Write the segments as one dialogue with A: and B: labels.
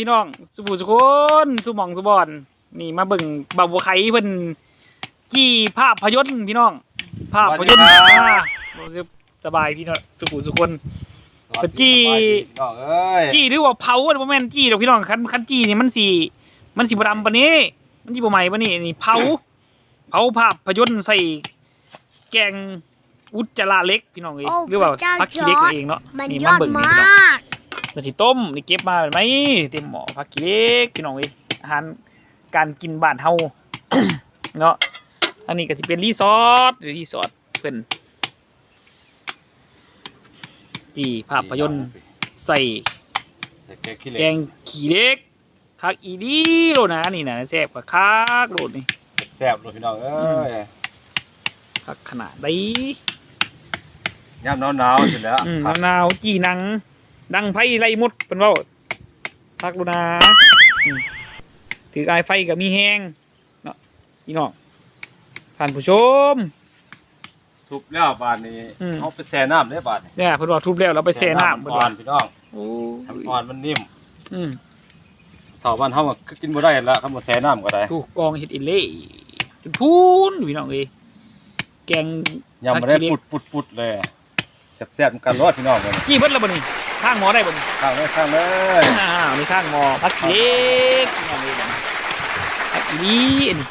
A: พี่น้องสุบูสุคนสุหมองสุบอน นี่มาเบิ่งบ่าวบัวไข่เพิ่นกี่ภาพยนตร์พี่น้อง ภาพยนตร์อ่าสบายพี่น้องสุบูสุคน ปะจี้
B: น้องเอ้ย
A: จี้หรือว่าเผาบ่แม่นจี้ดอกพี่น้องคันคันจี้นี่มันสิมันสิบ่ดำปานนี้ มันสิบ่ใหม่ปานนี้นี่เผา เผาภาพยนตร์ใส่แกงอุจจาระเล็กพี่น้องเอ้ย
C: โอ้
A: หรือว่า
C: พระเจ้า
A: ผักขี้เล็ก
C: จอร์จ
A: เองเนาะ
C: มัน
A: นี่
C: ยอด
A: เบิ่ง
C: ม
A: นี่พี่น้องา
C: ก
A: นาทีต้มนี่เก็บมาเป็นไหมเต็มหม้อผักขี้เล็กพี่น้องเอ้ยอาหารการกินบ้านเฮาเนาะอันนี้ก็สิเป็นรีสอร์ทหรือรีสอร์ทเพิ่นจีภาพยนตร์ใส่
B: แกงขี้เหล็
A: แก
B: ก
A: งขี้เล็กคักอีดีโลนะนี่นะแซ่บกับคักโลดนี่
B: แซ่บเลยพี่น้องเอ้ย
A: คักขนาดใด
B: ยามหนาวๆเสร็จแล้ว
A: อืม
B: ครับ
A: มะนาวจีหนัง ดังไฟไล่มดเป็นเว่าคักโลนะอืมถือไอายไฟกับมีแห้งเนาะพี่น้องท่านผู้ชม
B: ทุบแล้วบาดนี้
A: อืม
B: เอาไปแช่น้ำได้บาดนี้
A: เนี่ยเพิ่นว่าทุบแล้วเราไปแช่น้ำ
B: มั
A: เพิ่น
B: อ่อ
A: ว่าน
B: พี่น้อง
A: โอ้
B: มันอ่อนมันนิ่ม
A: อืม
B: เถ้าบ้านเฮาก็กินบ่ได้ละคำว่าแช่น้ำก็ได้
A: ถูกกองเฮ็ดอิเล่จนพูนพี่น้องเอ้ยแกง
B: ยำบ่ได้ปุดปุดปุดเลยแซ่บๆเหมือนกันรอดพี่น้องเลย
A: กี่เบิดแล้วบ่นี่ ข้างหมอได้บ่นี่
B: ข้างเลยข้างเลย
A: อ่ามีข้างหมอพักเล็กนี่เลยนะพักอีนี้อันนี้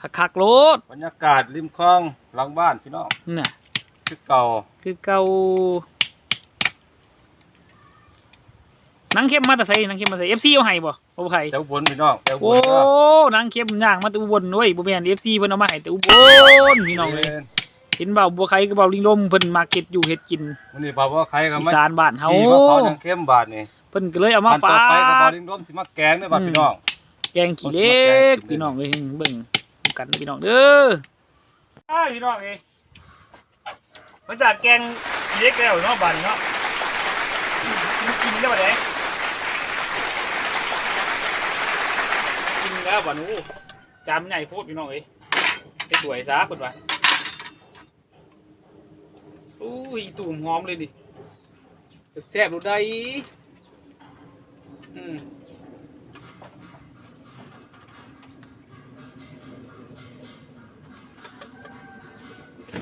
A: คักคักๆโลด
B: บรรยากาศริมคลองหลังบ้านพี่น้อง
A: น่ะ
B: คือเก่า
A: คือเก่านังเข้มมาแต่ใส่นังเข้มมาใส่เอฟซีเอาให้บ่บ่ใคร
B: แถวบนพี่น้องแถวบ
A: โอ้
B: นเด้อ
A: นังเข้มย่างมาแตอุบลเว้ยบ่แม่นเอฟซีเพิ่นเอามาให้แต่อุบลพี่น้องเลย เห็นเบาบัวไข่กับเบาลิงลมเพิ่นมาเก็ตอยู่เฮ็ดกิน
B: วันนี้บอกว่าใครก็
A: อี
B: มา
A: สานบ้านเฮา
B: ขี่มาเขายังเข้มบาทนี่
A: เพิ่นก็เลยเอามา
B: อันต่
A: ฝา
B: อไปก็บอ
A: ก
B: ลิงร่มสิมาแกงเด้อบาดพี่น้อง
A: แกงขี้เล็กพี่น้องเอ้ยเบิ่งกันพี่น้องเด้ออ้ายพี่น้องเอ้ยมาจากแกงขี้เล็กแล้วเนาะบ้านนี้เนาะมันกินได้บ่ได้กินแล้วบ่หนูจามใหญ่โพดพี่น้องเอ้ยไปสวยซะเพิ่นว่า อู้ยตุ่มหอมเลยดิแซ่บดูได้อืม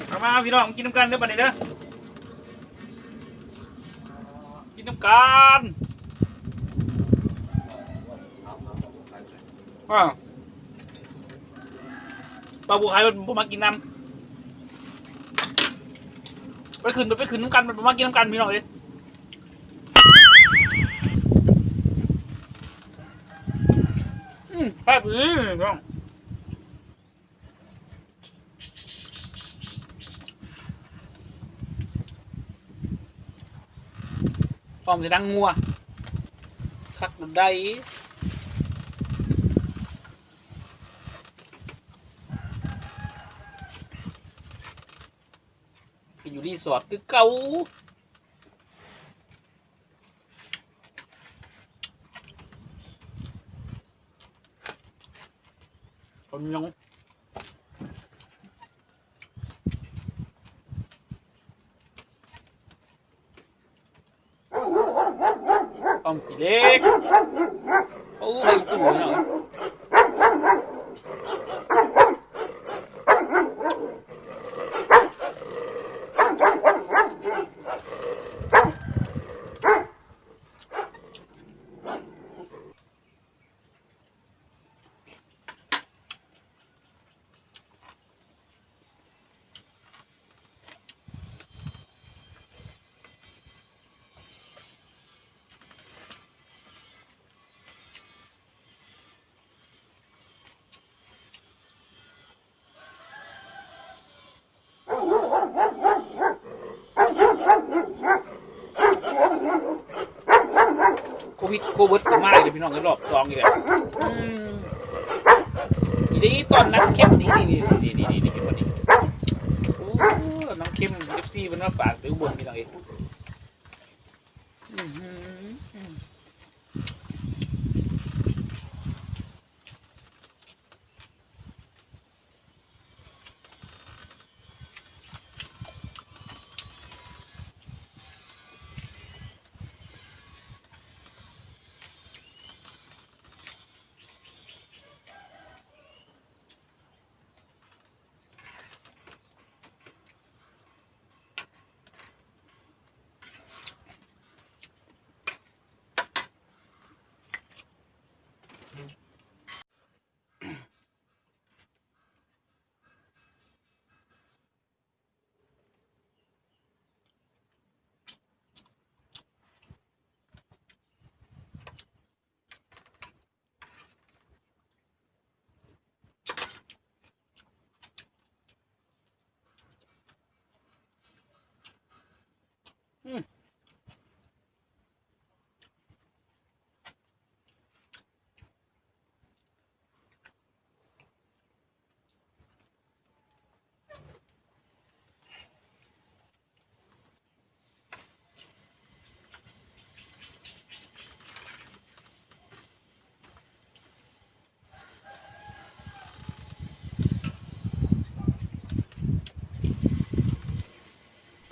A: เอามาพี่น้องกินน้ำกันเด้อบัดนี้เด้อกินน้ำกันว้าวปลาบัวไข่มันบ่มากินน้ำ ไปขึ้นไปขึ้นน้ำกันมันมากินน้ำกันพี่น้องเอ้ยอืมแซ่บอื้อน้องฟอร์มจะดังงัวคักดุดได้ ไปอยู่รีสอร์ทคือเก่าคนยงต้มกี่เล็ก โอ้ยตู่เนาะโค วิดโควิดก็มาเลยพี่น้องในรอบสองอีกแล้วอืมนี่ดีตอนน้ำเข้มนี่นี่นี่นี่นี่นี่เข้มกว่านี้โอ้น้ำเข้มเอฟซีมันมาฝากไปอุบลพี่น้องเอง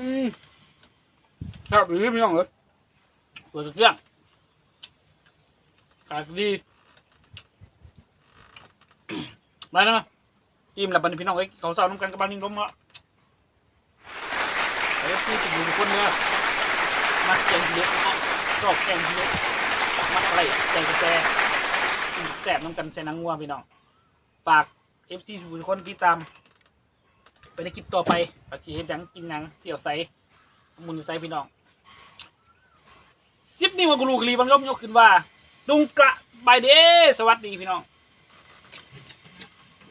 A: มครับหรือพี่น้องเอ้ยเปิดเครื่องขายดีมาแล้วมาอิ่มแล้วบันพี่น้องเอ้ยเขาเศร้าน้ำกันกับบ้านนิ่งล้มละเอ้ยพี่จะอยู่ทุกคนเนี่ยมาแกงเยอะเนาะชอบแกงเยอะมาอะไรแกงกาแฟกินแสบน้ำกันใส่นังงัวพี่น้อง ฝากเอฟซีทุกคนที่ตาม ไปในคลิปต่อไปอาชีพยังกินหนังเที่ยวไซมุนไซพี่น้องซิปนี่วันกูรูกรีบังย่อมยกขึ้นว่า ตุงกระไปเด้สวัสดีพี่น้อง